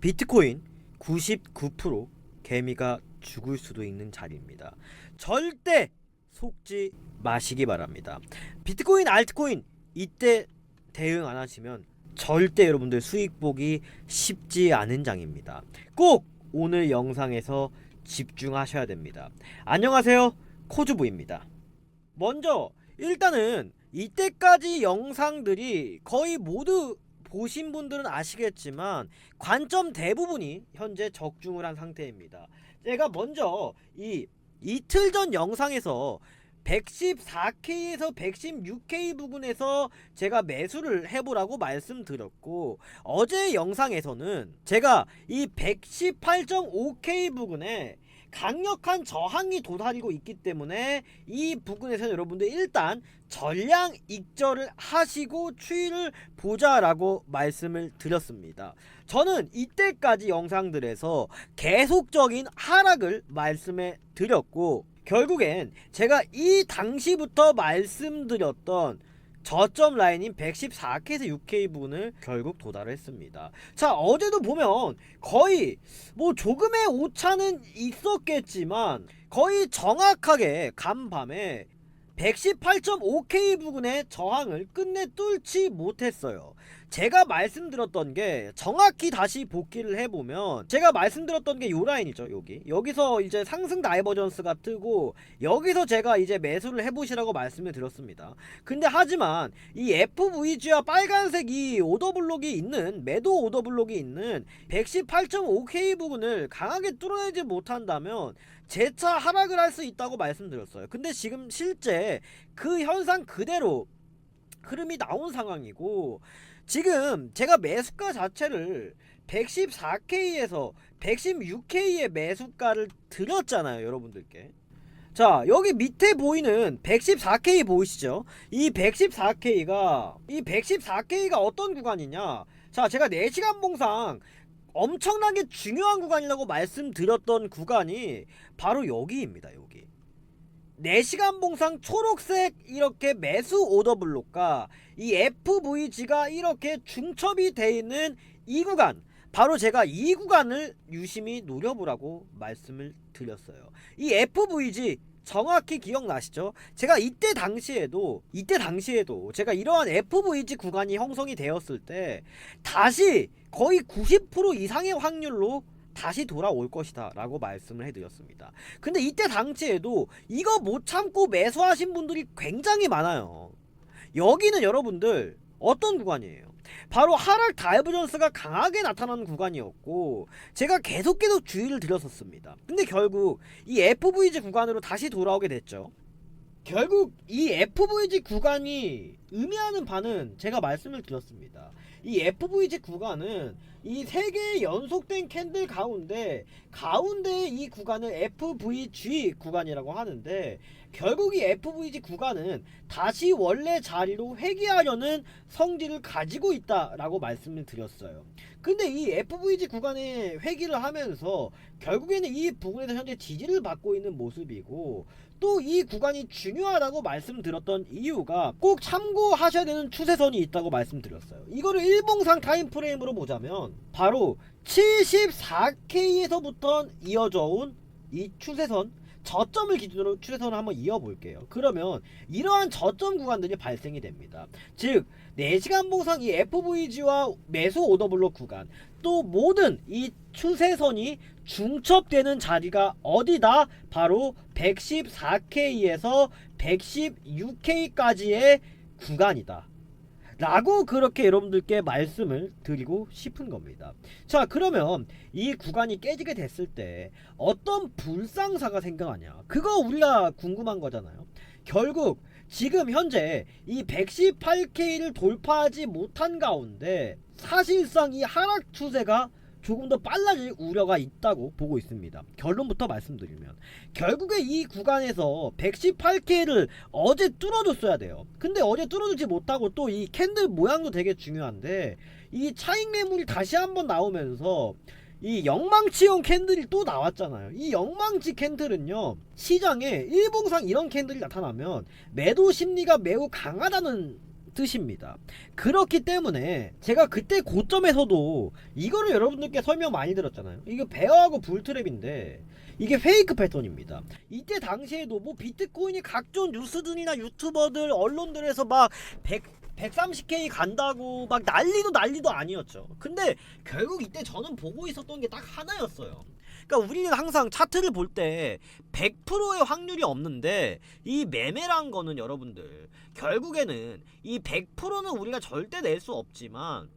비트코인 99% 개미가 죽을 수도 있는 자리입니다. 절대 속지 마시기 바랍니다. 비트코인, 알트코인 이때 대응 안 하시면 절대 여러분들 수익 보기 쉽지 않은 장입니다. 꼭 오늘 영상에서 집중하셔야 됩니다. 안녕하세요. 코즈부입니다. 먼저 일단은 이때까지 영상들이 거의 모두 보신 분들은 아시겠지만 관점 대부분이 현재 적중을 한 상태입니다. 제가 먼저 이 이틀 전 영상에서 114K에서 116K 부근에서 제가 매수를 해보라고 말씀드렸고 어제 영상에서는 제가 이 118.5K 부근에 강력한 저항이 도사리고 있기 때문에 이 부근에서 여러분들 일단 전량 익절을 하시고 추이를 보자라고 말씀을 드렸습니다. 저는 이때까지 영상들에서 계속적인 하락을 말씀해 드렸고 결국엔 제가 이 당시부터 말씀드렸던 저점 라인인 114K에서 6K 부분을 결국 도달을 했습니다. 자, 어제도 보면 거의 뭐 조금의 오차는 있었겠지만 거의 정확하게 간밤에 118.5K 부근의 저항을 끝내 뚫지 못했어요. 제가 말씀드렸던 게 정확히 다시 복귀를 해보면 제가 말씀드렸던 게 요 라인이죠 여기. 여기서 이제 상승 다이버전스가 뜨고 여기서 제가 이제 매수를 해보시라고 말씀을 드렸습니다. 근데 하지만 이 FVG와 빨간색 이 오더블록이 있는 매도 오더블록이 있는 118.5K 부분을 강하게 뚫어내지 못한다면 재차 하락을 할 수 있다고 말씀드렸어요. 근데 지금 실제 그 현상 그대로 흐름이 나온 상황이고 지금 제가 매수가 자체를 114K에서 116K의 매수가를 드렸잖아요 여러분들께. 자 여기 밑에 보이는 114K 보이시죠? 이 114K가 이 114K가 어떤 구간이냐? 자 제가 4시간 봉상 엄청나게 중요한 구간이라고 말씀드렸던 구간이 바로 여기입니다 여기 4시간 봉상 초록색 이렇게 매수 오더블록과 이 FVG가 이렇게 중첩이 돼 있는 이 구간 바로 제가 이 구간을 유심히 노려보라고 말씀을 드렸어요. 이 FVG 정확히 기억나시죠? 제가 이때 당시에도 이때 당시에도 제가 이러한 FVG 구간이 형성이 되었을 때 다시 거의 90% 이상의 확률로 다시 돌아올 것이다 라고 말씀을 해드렸습니다. 근데 이때 당시에도 이거 못 참고 매수하신 분들이 굉장히 많아요. 여기는 여러분들 어떤 구간이에요? 바로 하락 다이버전스가 강하게 나타나는 구간이었고 제가 계속 계속 주의를 드렸었습니다. 근데 결국 이 FVG 구간으로 다시 돌아오게 됐죠. 결국 이 FVG 구간이 의미하는 바는 제가 말씀을 드렸습니다. 이 FVG 구간은 이 세 개의 연속된 캔들 가운데 가운데 이 구간을 FVG 구간이라고 하는데 결국 이 FVG 구간은 다시 원래 자리로 회귀하려는 성질을 가지고 있다라고 말씀을 드렸어요. 근데 이 FVG 구간에 회귀를 하면서 결국에는 이 부분에서 현재 지지를 받고 있는 모습이고 또 이 구간이 중요하다고 말씀드렸던 이유가 꼭 참고하셔야 되는 추세선이 있다고 말씀드렸어요. 이거를 일봉상 타임프레임으로 보자면 바로 74K에서부터 이어져 온 이 추세선 저점을 기준으로 추세선을 한번 이어볼게요. 그러면 이러한 저점 구간들이 발생이 됩니다. 즉 4시간 봉상 이 FVG와 매수 오더블록 구간 또 모든 이 추세선이 중첩되는 자리가 어디다? 바로 114K에서 116K까지의 구간이다. 라고 그렇게 여러분들께 말씀을 드리고 싶은 겁니다. 자, 그러면 이 구간이 깨지게 됐을 때 어떤 불상사가 생겨나냐? 그거 우리가 궁금한 거잖아요. 결국 지금 현재 이 118K를 돌파하지 못한 가운데 사실상 이 하락 추세가 조금 더 빨라질 우려가 있다고 보고 있습니다. 결론부터 말씀드리면 결국에 이 구간에서 118K를 어제 뚫어줬어야 돼요. 근데 어제 뚫어주지 못하고 또 이 캔들 모양도 되게 중요한데 이 차익 매물이 다시 한번 나오면서 이 영망치형 캔들이 또 나왔잖아요. 이 영망치 캔들은요 시장에 일봉상 이런 캔들이 나타나면 매도 심리가 매우 강하다는 뜻입니다. 그렇기 때문에 제가 그때 고점에서도 이거를 여러분들께 설명 많이 드렸잖아요. 이게 베어하고 불트랩인데 이게 페이크 패턴입니다. 이때 당시에도 뭐 비트코인이 각종 뉴스들이나 유튜버들 언론들에서 막 100, 130K 간다고 막 난리도 난리도 아니었죠. 근데 결국 이때 저는 보고 있었던 게 딱 하나였어요. 그러니까 우리는 항상 차트를 볼 때 100%의 확률이 없는데 이 매매란 거는 여러분들 결국에는 이 100%는 우리가 절대 낼 수 없지만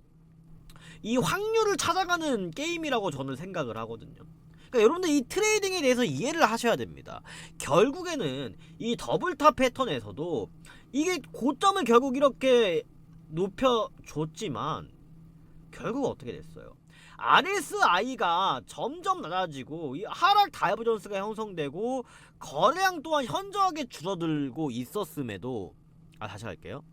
이 확률을 찾아가는 게임이라고 저는 생각을 하거든요. 그러니까 여러분들 이 트레이딩에 대해서 이해를 하셔야 됩니다. 결국에는 이 더블탑 패턴에서도 이게 고점을 결국 이렇게 높여줬지만 결국 어떻게 됐어요? RSI가 점점 낮아지고 이 하락 다이버전스가 형성되고 거래량 또한 현저하게 줄어들고 있었음에도 아 다시 할게요.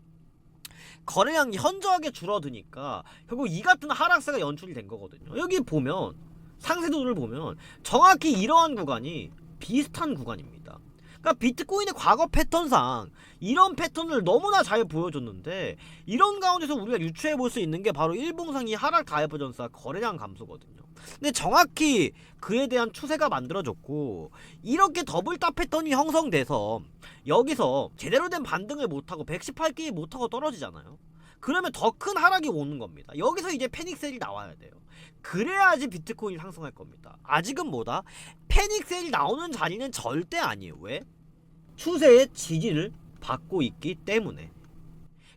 거래량이 현저하게 줄어드니까 결국 이 같은 하락세가 연출이 된 거거든요. 여기 보면 상세도를 보면 정확히 이러한 구간이 비슷한 구간입니다. 그러니까 비트코인의 과거 패턴상 이런 패턴을 너무나 잘 보여줬는데 이런 가운데서 우리가 유추해 볼 수 있는 게 바로 일봉상이 하락 다이버전스와 거래량 감소거든요. 근데 정확히 그에 대한 추세가 만들어졌고 이렇게 더블탑 패턴이 형성돼서 여기서 제대로 된 반등을 못하고 118개에 못하고 떨어지잖아요. 그러면 더 큰 하락이 오는 겁니다. 여기서 이제 패닉셀이 나와야 돼요. 그래야지 비트코인이 상승할 겁니다. 아직은 뭐다? 패닉셀이 나오는 자리는 절대 아니에요. 왜? 추세의 지지를 받고 있기 때문에.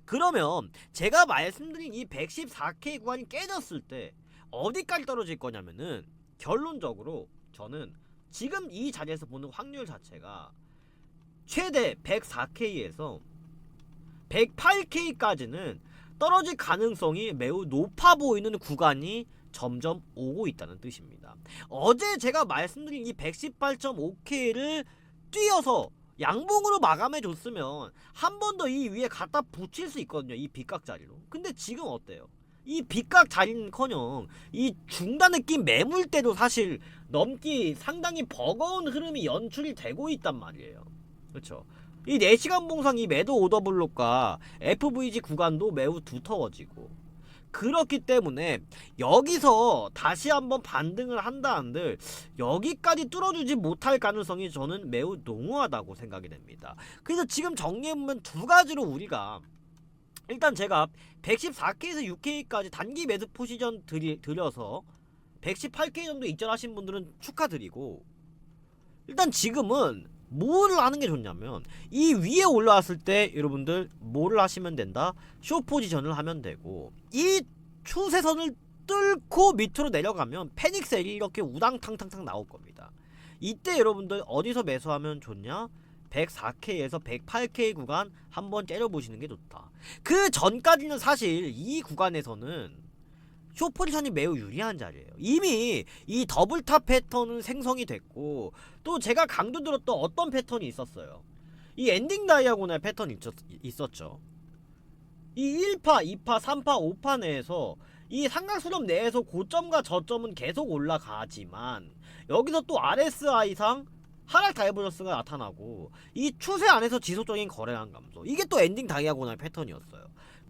그러면 제가 말씀드린 이 114K 구간이 깨졌을 때 어디까지 떨어질 거냐면은 결론적으로 저는 지금 이 자리에서 보는 확률 자체가 최대 104K에서 108K까지는 떨어질 가능성이 매우 높아 보이는 구간이 점점 오고 있다는 뜻입니다. 어제 제가 말씀드린 이 118.5K를 뛰어서 양봉으로 마감해 줬으면 한 번 더 이 위에 갖다 붙일 수 있거든요. 이 빗각 자리로. 근데 지금 어때요? 이 빗각 자리는커녕 이 중단에 낀 매물대도 사실 넘기 상당히 버거운 흐름이 연출이 되고 있단 말이에요. 그렇죠? 이 4시간 봉상 이 매도 오더블록과 FVG 구간도 매우 두터워지고 그렇기 때문에 여기서 다시 한번 반등을 한다 한들 여기까지 뚫어주지 못할 가능성이 저는 매우 농후하다고 생각이 됩니다. 그래서 지금 정리해보면 두 가지로 우리가 일단 제가 114K에서 6K까지 단기 매수 포지션 들이, 들여서 118K 정도 입절하신 분들은 축하드리고 일단 지금은 뭘 하는 게 좋냐면 이 위에 올라왔을 때 여러분들 뭐를 하시면 된다? 쇼 포지션을 하면 되고 이 추세선을 뚫고 밑으로 내려가면 패닉셀이 이렇게 우당탕탕탕 나올 겁니다. 이때 여러분들 어디서 매수하면 좋냐? 104K에서 108K 구간 한번 째려보시는 게 좋다. 그 전까지는 사실 이 구간에서는 쇼 포지션이 매우 유리한 자리예요. 이미 이 더블탑 패턴은 생성이 됐고 또 제가 강조 들었던 어떤 패턴이 있었어요. 이 엔딩 다이아고날 패턴이 있었, 있었죠. 이 1파, 2파, 3파, 5파 내에서 이 삼각수렴 내에서 고점과 저점은 계속 올라가지만 여기서 또 RSI상 하락 다이버전스가 나타나고 이 추세 안에서 지속적인 거래량 감소 이게 또 엔딩 다이아고날 패턴이었어요.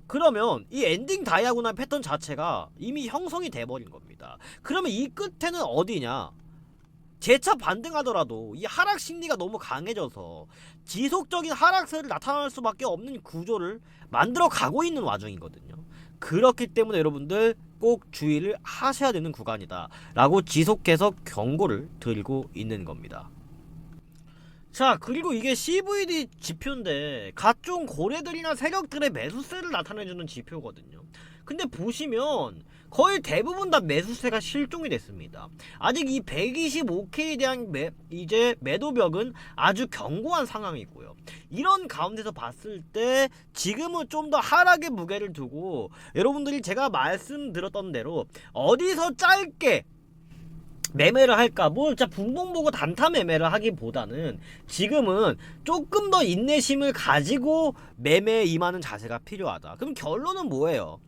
그러면 이 엔딩 다이아고날 패턴 자체가 이미 형성이 돼버린 겁니다. 그러면 이 끝에는 어디냐? 재차 반등하더라도 이 하락 심리가 너무 강해져서 지속적인 하락세를 나타날 수밖에 없는 구조를 만들어 가고 있는 와중이거든요. 그렇기 때문에 여러분들 꼭 주의를 하셔야 되는 구간이다. 라고 지속해서 경고를 드리고 있는 겁니다. 자 그리고 이게 CVD 지표인데 각종 고래들이나 세력들의 매수세를 나타내주는 지표거든요. 근데 보시면 거의 대부분 다 매수세가 실종이 됐습니다. 아직 이 125K에 대한 매, 이제 매도벽은 아주 견고한 상황이고요. 이런 가운데서 봤을 때 지금은 좀 더 하락의 무게를 두고 여러분들이 제가 말씀드렸던 대로 어디서 짧게 매매를 할까? 뭐 진짜 붕붕 보고 단타 매매를 하기보다는 지금은 조금 더 인내심을 가지고 매매에 임하는 자세가 필요하다. 그럼 결론은 뭐예요?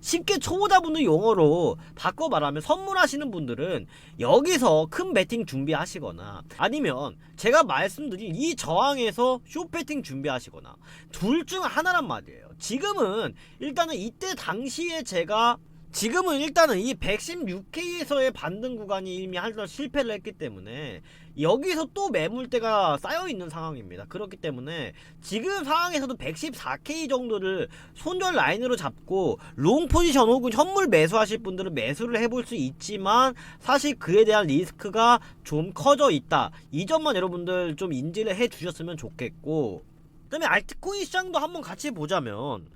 쉽게 초보자분들 용어로 바꿔 말하면 선물하시는 분들은 여기서 큰 배팅 준비하시거나 아니면 제가 말씀드린 이 저항에서 쇼 배팅 준비하시거나 둘 중 하나란 말이에요. 지금은 일단은 이때 당시에 제가 지금은 일단은 이 116K에서의 반등 구간이 이미 한번 실패를 했기 때문에 여기서 또 매물대가 쌓여 있는 상황입니다. 그렇기 때문에 지금 상황에서도 114K 정도를 손절 라인으로 잡고 롱 포지션 혹은 현물 매수하실 분들은 매수를 해볼 수 있지만 사실 그에 대한 리스크가 좀 커져 있다. 이 점만 여러분들 좀 인지를 해 주셨으면 좋겠고 그다음에 알트코인 시장도 한번 같이 보자면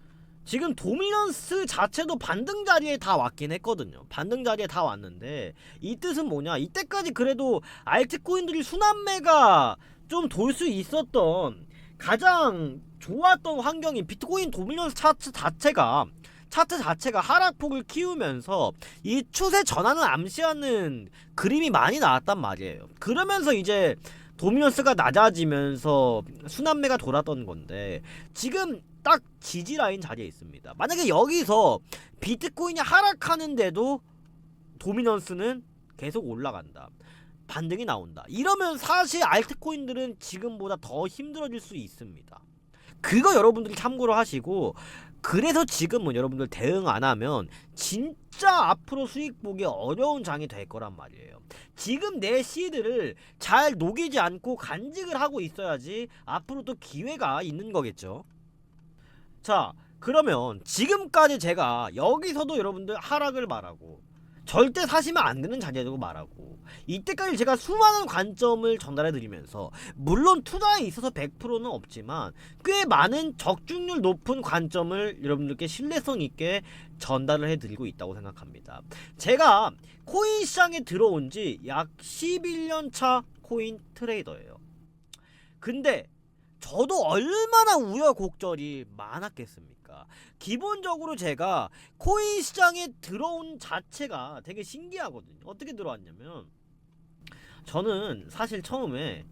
지금 도미넌스 자체도 반등 자리에 다 왔긴 했거든요. 반등 자리에 다 왔는데 이 뜻은 뭐냐? 이때까지 그래도 알트코인들이 순환매가 좀 돌 수 있었던 가장 좋았던 환경이 비트코인 도미넌스 차트 자체가 차트 자체가 하락폭을 키우면서 이 추세 전환을 암시하는 그림이 많이 나왔단 말이에요. 그러면서 이제 도미넌스가 낮아지면서 순환매가 돌았던 건데 지금 딱 지지 라인 자리에 있습니다. 만약에 여기서 비트코인이 하락하는데도 도미넌스는 계속 올라간다. 반등이 나온다. 이러면 사실 알트코인들은 지금보다 더 힘들어질 수 있습니다. 그거 여러분들이 참고로 하시고 그래서 지금은 여러분들 대응 안 하면 진짜 앞으로 수익 보기 어려운 장이 될 거란 말이에요. 지금 내 시드를 잘 녹이지 않고 간직을 하고 있어야지 앞으로 또 기회가 있는 거겠죠. 자, 그러면 지금까지 제가 여기서도 여러분들 하락을 말하고 절대 사시면 안 되는 자리라고 말하고 이때까지 제가 수많은 관점을 전달해 드리면서 물론 투자에 있어서 100%는 없지만 꽤 많은 적중률 높은 관점을 여러분들께 신뢰성 있게 전달을 해 드리고 있다고 생각합니다. 제가 코인 시장에 들어온 지 약 11년 차 코인 트레이더예요. 근데 저도 얼마나 우여곡절이 많았겠습니까? 기본적으로 제가 코인 시장에 들어온 자체가 되게 신기하거든요. 어떻게 들어왔냐면 저는 사실 처음에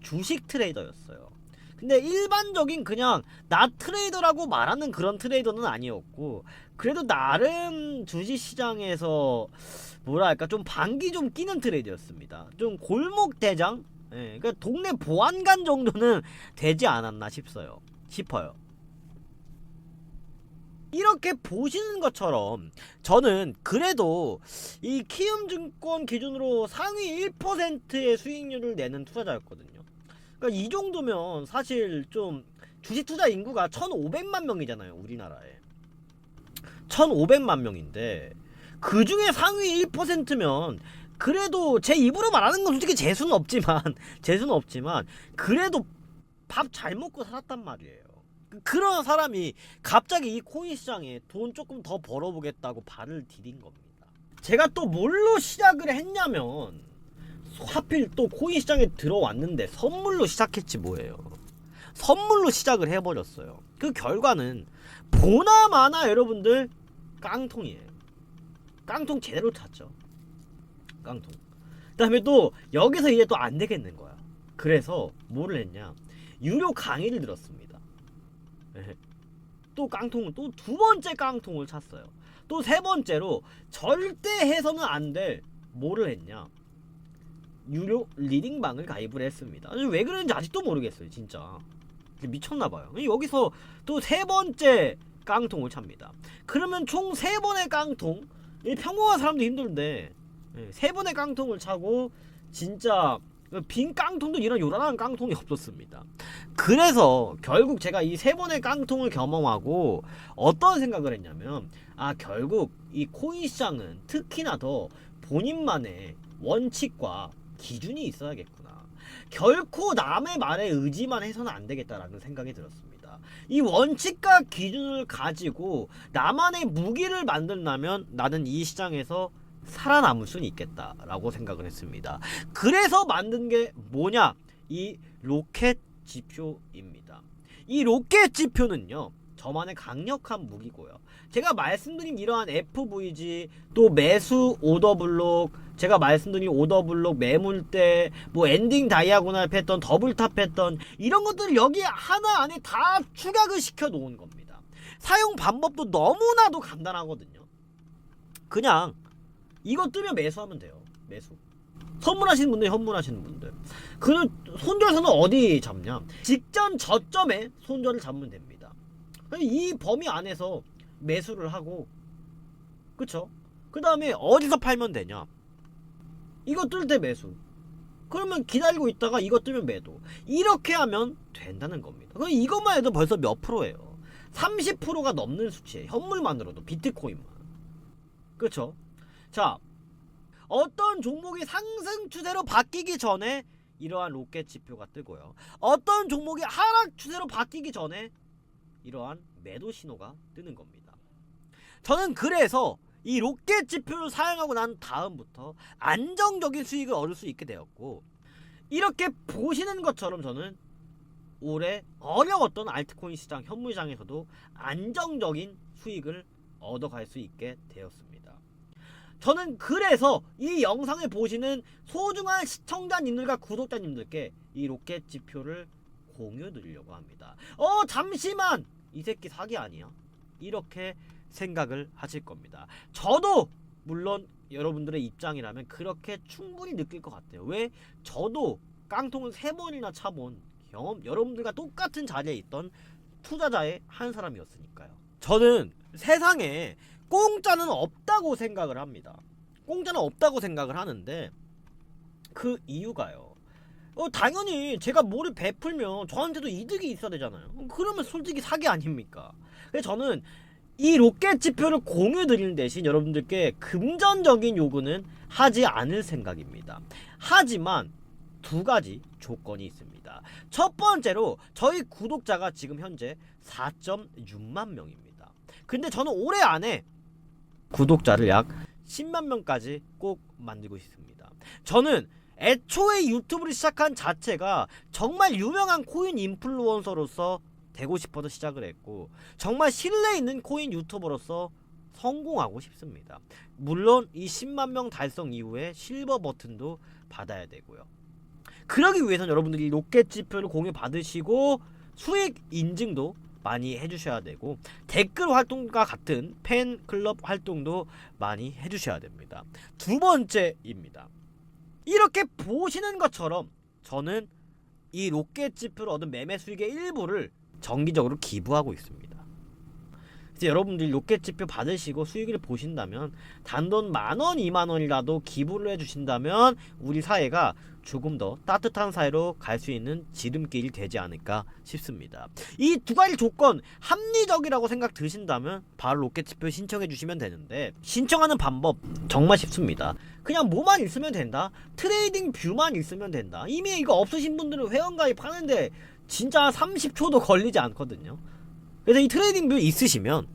주식 트레이더였어요. 근데 일반적인 그냥 나 트레이더라고 말하는 그런 트레이더는 아니었고 그래도 나름 주식 시장에서 뭐랄까 좀 반기 좀 끼는 트레이더였습니다. 좀 골목 대장 예, 그러니까 동네 보안관 정도는 되지 않았나 싶어요. 싶어요. 이렇게 보시는 것처럼 저는 그래도 이 키움증권 기준으로 상위 1%의 수익률을 내는 투자자였거든요. 그러니까 이 정도면 사실 좀 주식 투자 인구가 1,500만 명이잖아요, 우리나라에. 1,500만 명인데 그 중에 상위 1%면 그래도 제 입으로 말하는 건 솔직히 재수는 없지만 재수는 없지만 그래도 밥 잘 먹고 살았단 말이에요. 그- 그런 사람이 갑자기 이 코인 시장에 돈 조금 더 벌어보겠다고 발을 디딘 겁니다. 제가 또 뭘로 시작을 했냐면 하필 또 코인 시장에 들어왔는데 선물로 시작했지 뭐예요. 선물로 시작을 해버렸어요. 그 결과는 보나마나 여러분들 깡통이에요. 깡통 제대로 탔죠. 깡통. 그다음에 또 여기서 이제 또 안 되겠는 거야. 그래서 뭐를 했냐? 유료 강의를 들었습니다. 예. 또 깡통을 또두 번째 깡통을 찼어요. 또 세 번째로 절대 해서는 안 될 뭐를 했냐? 유료 리딩방을 가입을 했습니다. 왜 그런지 아직도 모르겠어요, 진짜. 미쳤나 봐요. 여기서 또 세 번째 깡통을 찹니다. 그러면 총 세 번의 깡통. 이 평범한 사람도 힘든데 예, 세 번의 깡통을 차고 진짜 빈 깡통도 이런 요란한 깡통이 없었습니다. 그래서 결국 제가 이 세 번의 깡통을 경험하고 어떤 생각을 했냐면 아 결국 이 코인 시장은 특히나 더 본인만의 원칙과 기준이 있어야겠구나. 결코 남의 말에 의지만 해서는 안 되겠다라는 생각이 들었습니다. 이 원칙과 기준을 가지고 나만의 무기를 만들려면 나는 이 시장에서 살아남을 수는 있겠다라고 생각을 했습니다. 그래서 만든 게 뭐냐? 이 로켓 지표입니다. 이 로켓 지표는요. 저만의 강력한 무기고요. 제가 말씀드린 이러한 FVG 또 매수 오더 블록 제가 말씀드린 오더 블록 매물대 뭐 엔딩 다이아고날 패턴 더블탑 패턴 이런 것들을 여기 하나 안에 다 축약을 시켜 놓은 겁니다. 사용 방법도 너무나도 간단하거든요. 그냥 이거 뜨면 매수하면 돼요. 매수. 선물하시는 분들, 현물하시는 분들. 그 손절선은 어디 잡냐? 직전 저점에 손절을 잡으면 됩니다. 이 범위 안에서 매수를 하고 그쵸? 그 다음에 어디서 팔면 되냐 이거 뜰 때 매수 그러면 기다리고 있다가 이거 뜨면 매도 이렇게 하면 된다는 겁니다 그럼 이것만 해도 벌써 몇 프로예요 30%가 넘는 수치예요 현물만으로도 비트코인만 그쵸? 자 어떤 종목이 상승 추세로 바뀌기 전에 이러한 로켓 지표가 뜨고요 어떤 종목이 하락 추세로 바뀌기 전에 이러한 매도 신호가 뜨는 겁니다. 저는 그래서 이 로켓 지표를 사용하고 난 다음부터 안정적인 수익을 얻을 수 있게 되었고 이렇게 보시는 것처럼 저는 올해 어려웠던 알트코인 시장 현물 시장에서도 안정적인 수익을 얻어갈 수 있게 되었습니다. 저는 그래서 이 영상을 보시는 소중한 시청자님들과 구독자님들께 이 로켓 지표를 공유 드리려고 합니다. 어 잠시만 이 새끼 사기 아니야? 이렇게 생각을 하실 겁니다. 저도 물론 여러분들의 입장이라면 그렇게 충분히 느낄 것 같아요. 왜? 저도 깡통을 세 번이나 차본 경험 여러분들과 똑같은 자리에 있던 투자자의 한 사람이었으니까요. 저는 세상에 공짜는 없다고 생각을 합니다. 공짜는 없다고 생각을 하는데 그 이유가요. 어 당연히 제가 뭐를 베풀면 저한테도 이득이 있어야 되잖아요. 그러면 솔직히 사기 아닙니까? 그래서 저는 이 로켓 지표를 공유 드리는 대신 여러분들께 금전적인 요구는 하지 않을 생각입니다. 하지만 두 가지 조건이 있습니다. 첫 번째로 저희 구독자가 지금 현재 4.6만 명입니다. 근데 저는 올해 안에 구독자를 약 10만 명까지 꼭 만들고 있습니다. 저는 애초에 유튜브를 시작한 자체가 정말 유명한 코인 인플루언서로서 되고 싶어서 시작을 했고 정말 신뢰 있는 코인 유튜버로서 성공하고 싶습니다. 물론 이 10만 명 달성 이후에 실버 버튼도 받아야 되고요. 그러기 위해서는 여러분들이 로켓 지표를 공유 받으시고 수익 인증도 많이 해주셔야 되고 댓글 활동과 같은 팬클럽 활동도 많이 해주셔야 됩니다. 두 번째입니다. 이렇게 보시는 것처럼 저는 이 로켓 지표를 얻은 매매 수익의 일부를 정기적으로 기부하고 있습니다. 여러분들이 로켓 지표 받으시고 수익을 보신다면 단돈 만 원, 이만 원이라도 기부를 해주신다면 우리 사회가 조금 더 따뜻한 사회로 갈 수 있는 지름길이 되지 않을까 싶습니다. 이 두 가지 조건 합리적이라고 생각 드신다면 바로 로켓 지표 신청해 주시면 되는데 신청하는 방법 정말 쉽습니다. 그냥 뭐만 있으면 된다. 트레이딩 뷰만 있으면 된다. 이미 이거 없으신 분들은 회원가입 하는데 진짜 30초도 걸리지 않거든요. 그래서 이 트레이딩 뷰 있으시면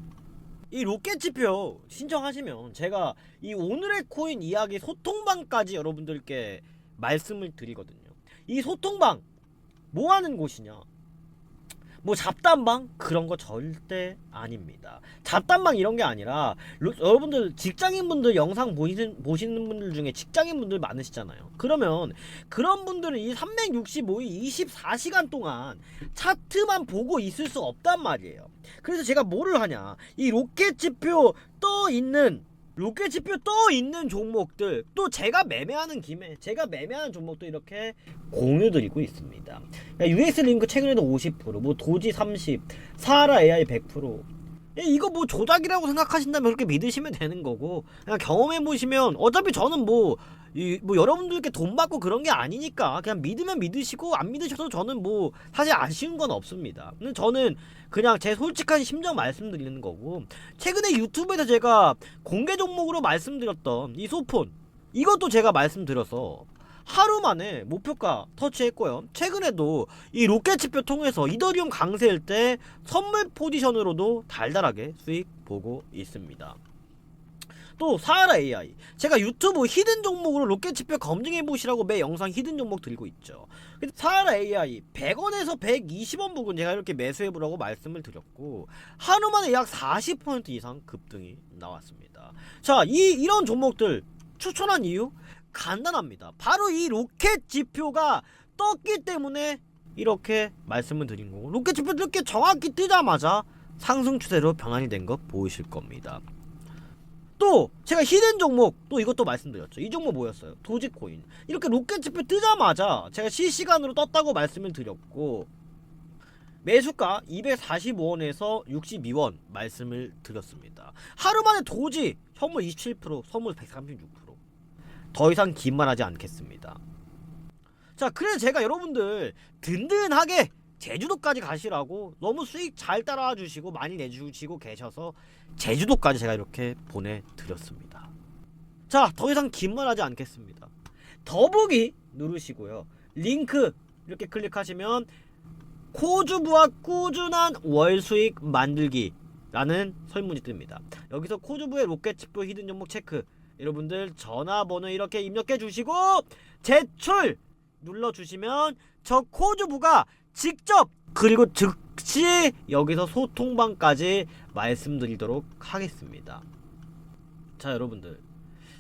이 로켓 지표 신청하시면 제가 이 오늘의 코인 이야기 소통방까지 여러분들께 말씀을 드리거든요. 이 소통방 뭐 하는 곳이냐? 뭐 잡담방 그런 거 절대 아닙니다. 잡담방 이런 게 아니라 로- 여러분들 직장인분들 영상 보시는 보시는 분들 중에 직장인분들 많으시잖아요. 그러면 그런 분들은 이 365일 24시간 동안 차트만 보고 있을 수 없단 말이에요. 그래서 제가 뭐를 하냐? 이 로켓 지표 떠 있는 로켓 지표 떠 있는 종목들 또 제가 매매하는 김에 제가 매매하는 종목도 이렇게 공유 드리고 있습니다. US 링크 최근에도 50%, 뭐 도지 30, 사하라 AI 100%. 예, 이거 뭐 조작이라고 생각하신다면 그렇게 믿으시면 되는 거고 그냥 경험해 보시면 어차피 저는 뭐, 이, 뭐 여러분들께 돈 받고 그런 게 아니니까 그냥 믿으면 믿으시고 안 믿으셔도 저는 뭐 사실 아쉬운 건 없습니다. 근데 저는 그냥 제 솔직한 심정 말씀드리는 거고 최근에 유튜브에서 제가 공개 종목으로 말씀드렸던 이 소폰 이것도 제가 말씀드려서 하루 만에 목표가 터치했고요. 최근에도 이 로켓 지표 통해서 이더리움 강세일 때 선물 포지션으로도 달달하게 수익 보고 있습니다. 또 사하라 AI 제가 유튜브 히든 종목으로 로켓 지표 검증해 보시라고 매 영상 히든 종목 들고 있죠. 사하라 AI 100원에서 120원 부근 제가 이렇게 매수해 보라고 말씀을 드렸고 하루 만에 약 40% 이상 급등이 나왔습니다. 자, 이 이런 종목들 추천한 이유 간단합니다. 바로 이 로켓 지표가 떴기 때문에 이렇게 말씀을 드린 거고 로켓 지표 이렇게 정확히 뜨자마자 상승 추세로 변환이 된거 보이실 겁니다. 또 제가 히든 종목 또 이것도 말씀드렸죠. 이 종목 뭐였어요? 도지코인. 이렇게 로켓 지표 뜨자마자 제가 실시간으로 떴다고 말씀을 드렸고 매수가 245원에서 62원 말씀을 드렸습니다. 하루 만에 도지 현물 27%, 선물 136% 더 이상 긴 말하지 않겠습니다. 자, 그래서 제가 여러분들 든든하게 제주도까지 가시라고 너무 수익 잘 따라와 주시고 많이 내주시고 계셔서 제주도까지 제가 이렇게 보내드렸습니다. 자, 더 이상 긴 말하지 않겠습니다. 더보기 누르시고요. 링크 이렇게 클릭하시면 코주부와 꾸준한 월 수익 만들기라는 설문이 뜹니다. 여기서 코주부의 로켓칩도 히든 종목 체크. 여러분들 전화번호 이렇게 입력해 주시고 제출 눌러 주시면 저 코주부가 직접 그리고 즉시 여기서 소통방까지 말씀드리도록 하겠습니다. 자, 여러분들.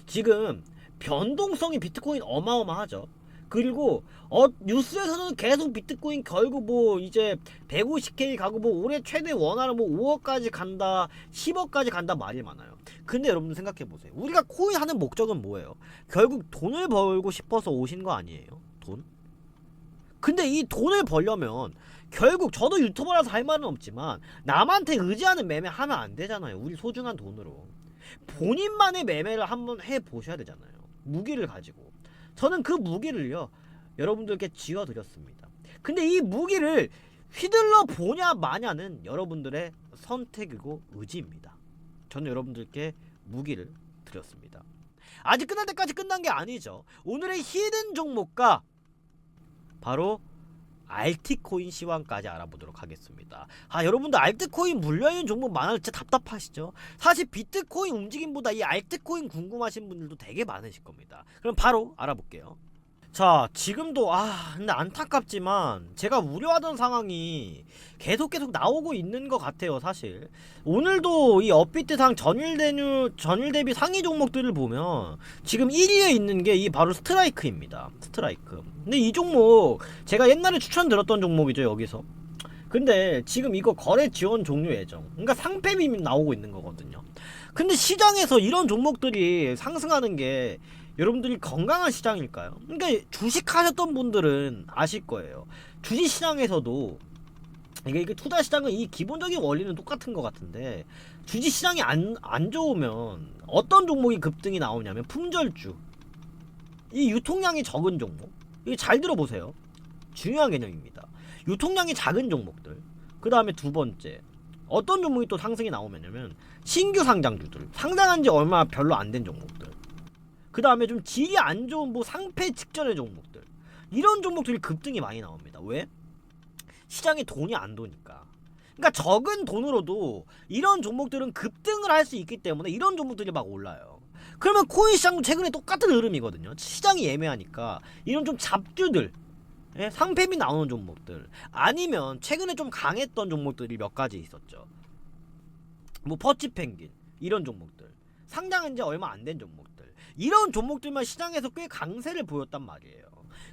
지금 변동성이 비트코인 어마어마하죠. 그리고 어 뉴스에서는 계속 비트코인 결국 뭐 이제 150K 가고 뭐 올해 최대 원화는 뭐 5억까지 간다, 10억까지 간다 말이 많아요. 근데 여러분들 생각해 보세요. 우리가 코인 하는 목적은 뭐예요? 결국 돈을 벌고 싶어서 오신 거 아니에요? 돈? 근데 이 돈을 벌려면 결국 저도 유튜버라서 할 말은 없지만 남한테 의지하는 매매 하면 안 되잖아요. 우리 소중한 돈으로. 본인만의 매매를 한번 해 보셔야 되잖아요. 무기를 가지고. 저는 그 무기를요. 여러분들께 쥐어 드렸습니다. 근데 이 무기를 휘둘러 보냐 마냐는 여러분들의 선택이고 의지입니다. 저는 여러분들께 무기를 드렸습니다. 아직 끝날 때까지 끝난 게 아니죠. 오늘의 히든 종목과 바로 알티코인 시황까지 알아보도록 하겠습니다. 아 여러분들 알트코인 물려있는 종목 많아서 진짜 답답하시죠? 사실 비트코인 움직임보다 이 알트코인 궁금하신 분들도 되게 많으실 겁니다. 그럼 바로 알아볼게요. 자 지금도 아 근데 안타깝지만 제가 우려하던 상황이 계속 계속 나오고 있는 것 같아요 사실. 오늘도 이 업비트상 전일 대뉴 전일 대비 상위 종목들을 보면 지금 1위에 있는 게 이 바로 스트라이크입니다. 스트라이크. 근데 이 종목 제가 옛날에 추천드렸던 종목이죠 여기서. 근데 지금 이거 거래 지원 종료 예정. 그러니까 상패비 나오고 있는 거거든요. 근데 시장에서 이런 종목들이 상승하는 게 여러분들이 건강한 시장일까요? 그러니까 주식 하셨던 분들은 아실 거예요. 주식 시장에서도 이게, 이게 투자 시장은 이 기본적인 원리는 똑같은 것 같은데 주식 시장이 안, 안 좋으면 어떤 종목이 급등이 나오냐면 품절주. 이 유통량이 적은 종목. 이거 잘 들어보세요. 중요한 개념입니다. 유통량이 작은 종목들. 그 다음에 두 번째 어떤 종목이 또 상승이 나오면요 신규 상장주들. 상장한 지 얼마 별로 안 된 종목들 그 다음에 좀 질이 안 좋은 뭐 상패 직전의 종목들 이런 종목들이 급등이 많이 나옵니다. 왜? 시장에 돈이 안 도니까. 그러니까 적은 돈으로도 이런 종목들은 급등을 할 수 있기 때문에 이런 종목들이 막 올라요. 그러면 코인 시장도 최근에 똑같은 흐름이거든요. 시장이 애매하니까 이런 좀 잡주들 예? 상패비 나오는 종목들 아니면 최근에 좀 강했던 종목들이 몇 가지 있었죠. 뭐 퍼치 펭귄 이런 종목들 상장한 지 얼마 안 된 종목들 이런 종목들만 시장에서 꽤 강세를 보였단 말이에요.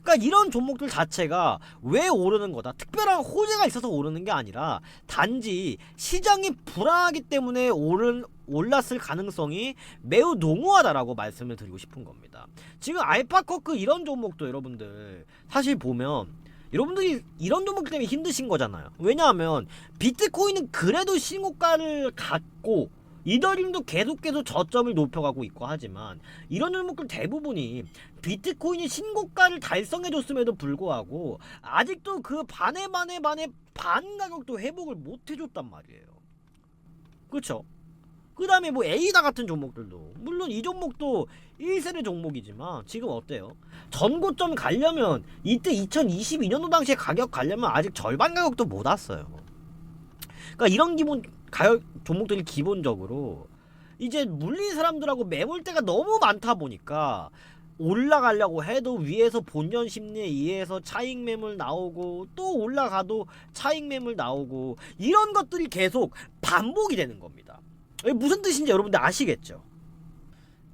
그러니까 이런 종목들 자체가 왜 오르는 거다. 특별한 호재가 있어서 오르는 게 아니라 단지 시장이 불안하기 때문에 오른 올랐을 가능성이 매우 농후하다라고 말씀을 드리고 싶은 겁니다. 지금 알파커크 이런 종목도 여러분들 사실 보면 여러분들이 이런 종목 때문에 힘드신 거잖아요. 왜냐하면 비트코인은 그래도 신고가를 갖고 이더리움도 계속 계속 저점을 높여가고 있고 하지만 이런 종목들 대부분이 비트코인이 신고가를 달성해줬음에도 불구하고 아직도 그 반의 반의 반의 반 가격도 회복을 못 해줬단 말이에요. 그렇죠? 그 다음에 뭐 에이다 같은 종목들도 물론 이 종목도 1세대 종목이지만 지금 어때요? 전고점 가려면 이때 2022년도 당시에 가격 가려면 아직 절반 가격도 못 왔어요. 그러니까 이런 기본 가격 종목들이 기본적으로 이제 물린 사람들하고 매물대가 너무 많다 보니까 올라가려고 해도 위에서 본전 심리에 의해서 차익 매물 나오고 또 올라가도 차익 매물 나오고 이런 것들이 계속 반복이 되는 겁니다. 무슨 뜻인지 여러분들 아시겠죠?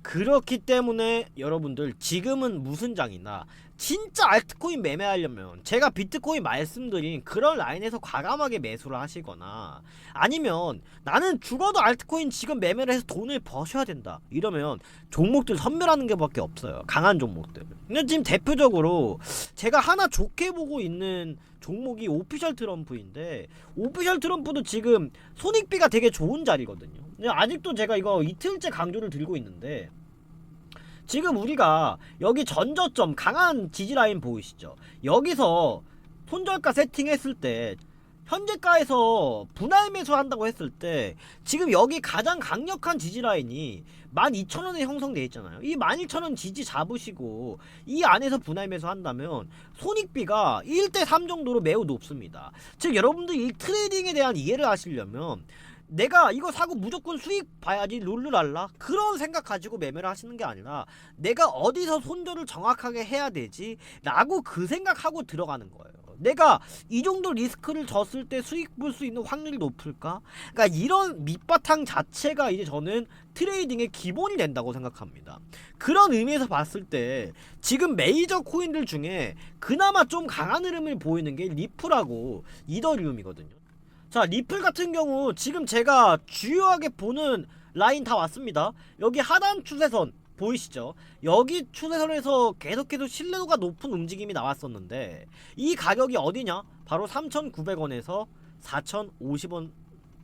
그렇기 때문에 여러분들 지금은 무슨 장이나 진짜 알트코인 매매하려면 제가 비트코인 말씀드린 그런 라인에서 과감하게 매수를 하시거나 아니면 나는 죽어도 알트코인 지금 매매를 해서 돈을 버셔야 된다 이러면 종목들 선별하는 게 밖에 없어요. 강한 종목들. 근데 지금 대표적으로 제가 하나 좋게 보고 있는 종목이 오피셜 트럼프인데 오피셜 트럼프도 지금 손익비가 되게 좋은 자리거든요. 아직도 제가 이거 이틀째 강조를 들고 있는데 지금 우리가 여기 전저점 강한 지지라인 보이시죠? 여기서 손절가 세팅했을 때 현재가에서 분할 매수한다고 했을 때 지금 여기 가장 강력한 지지라인이 12,000원에 형성돼 있잖아요. 이 12,000원 지지 잡으시고 이 안에서 분할 매수한다면 손익비가 1대 3 정도로 매우 높습니다. 즉 여러분들 이 트레이딩에 대한 이해를 하시려면 내가 이거 사고 무조건 수익 봐야지 룰루랄라. 그런 생각 가지고 매매를 하시는 게 아니라 내가 어디서 손절을 정확하게 해야 되지? 라고 그 생각하고 들어가는 거예요. 내가 이 정도 리스크를 졌을 때 수익 볼 수 있는 확률이 높을까? 그러니까 이런 밑바탕 자체가 이제 저는 트레이딩의 기본이 된다고 생각합니다. 그런 의미에서 봤을 때 지금 메이저 코인들 중에 그나마 좀 강한 흐름을 보이는 게 리플하고 이더리움이거든요 자 리플 같은 경우 지금 제가 주요하게 보는 라인 다 왔습니다. 여기 하단 추세선 보이시죠? 여기 추세선에서 계속해서 신뢰도가 높은 움직임이 나왔었는데 이 가격이 어디냐? 바로 3,900원에서 4,050원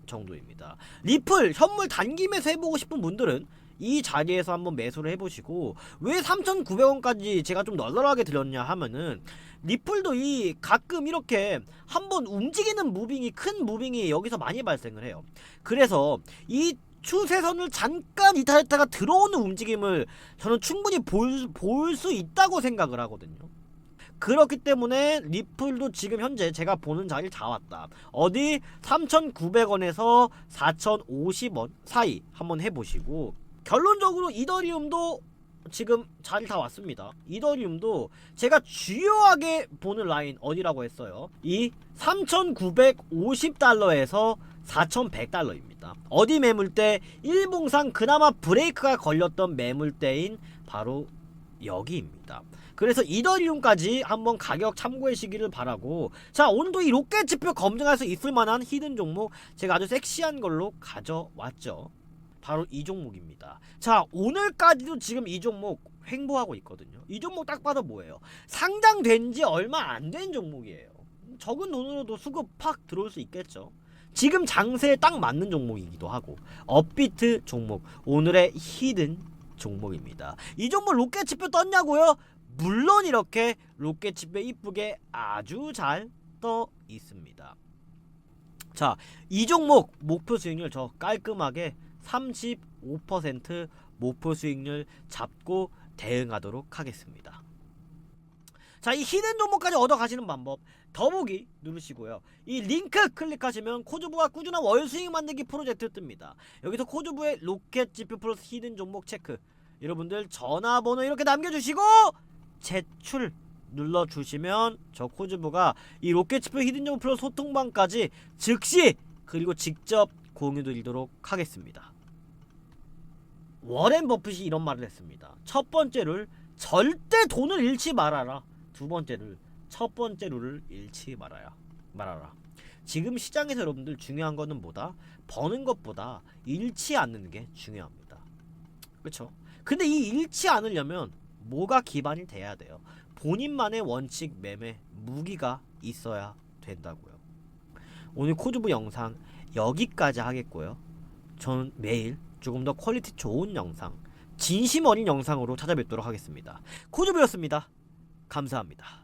정도입니다 리플 현물 단기 매수 해보고 싶은 분들은 이 자리에서 한번 매수를 해보시고 왜 3,900원까지 제가 좀 널널하게 드렸냐 하면은 리플도 이 가끔 이렇게 한번 움직이는 무빙이 큰 무빙이 여기서 많이 발생을 해요. 그래서 이 추세선을 잠깐 이탈했다가 들어오는 움직임을 저는 충분히 볼 수 있다고 생각을 하거든요. 그렇기 때문에 리플도 지금 현재 제가 보는 자리를 잡았다. 어디 3,900원에서 4,050원 사이 한번 해보시고 결론적으로 이더리움도 지금 자리 다 왔습니다. 이더리움도 제가 주요하게 보는 라인 어디라고 했어요? 이 3,950달러에서 4,100달러입니다. 어디 매물대? 일봉상 그나마 브레이크가 걸렸던 매물대인 바로 여기입니다. 그래서 이더리움까지 한번 가격 참고하시기를 바라고 자 오늘도 이 로켓 지표 검증할 수 있을 만한 히든 종목 제가 아주 섹시한 걸로 가져왔죠. 바로 이 종목입니다. 자, 오늘까지도 지금 이 종목 횡보하고 있거든요. 이 종목 딱 봐도 뭐예요? 상장된 지 얼마 안 된 종목이에요. 적은 돈으로도 수급 팍 들어올 수 있겠죠. 지금 장세에 딱 맞는 종목이기도 하고 업비트 종목 오늘의 히든 종목입니다. 이 종목 로켓 지표 떴냐고요? 물론 이렇게 로켓 지표 이쁘게 아주 잘 떠 있습니다. 자, 이 종목 목표 수익률 저 깔끔하게 35% 목표 수익률 잡고 대응하도록 하겠습니다. 자, 이 히든 종목까지 얻어 가시는 방법 더보기 누르시고요. 이 링크 클릭하시면 코즈부가 꾸준한 월 수익 만들기 프로젝트 뜹니다. 여기서 코즈부의 로켓 지표 플러스 히든 종목 체크. 여러분들 전화번호 이렇게 남겨주시고 제출 눌러주시면 저 코즈부가 이 로켓 지표 히든 종목 플러스 소통방까지 즉시 그리고 직접 공유드리도록 하겠습니다. 워렌 버핏이 이런 말을 했습니다. 첫 번째 를 절대 돈을 잃지 말아라. 두 번째 를 첫 번째 룰을 잃지 말아야 말아라. 지금 시장에서 여러분들 중요한 거는 뭐다? 버는 것보다 잃지 않는 게 중요합니다. 그렇죠? 근데 이 잃지 않으려면 뭐가 기반이 돼야 돼요? 본인만의 원칙 매매 무기가 있어야 된다고요. 오늘 코드부 영상 여기까지 하겠고요. 저는 매일 조금 더 퀄리티 좋은 영상, 진심 어린 영상으로 찾아뵙도록 하겠습니다. 코즈부였습니다. 감사합니다.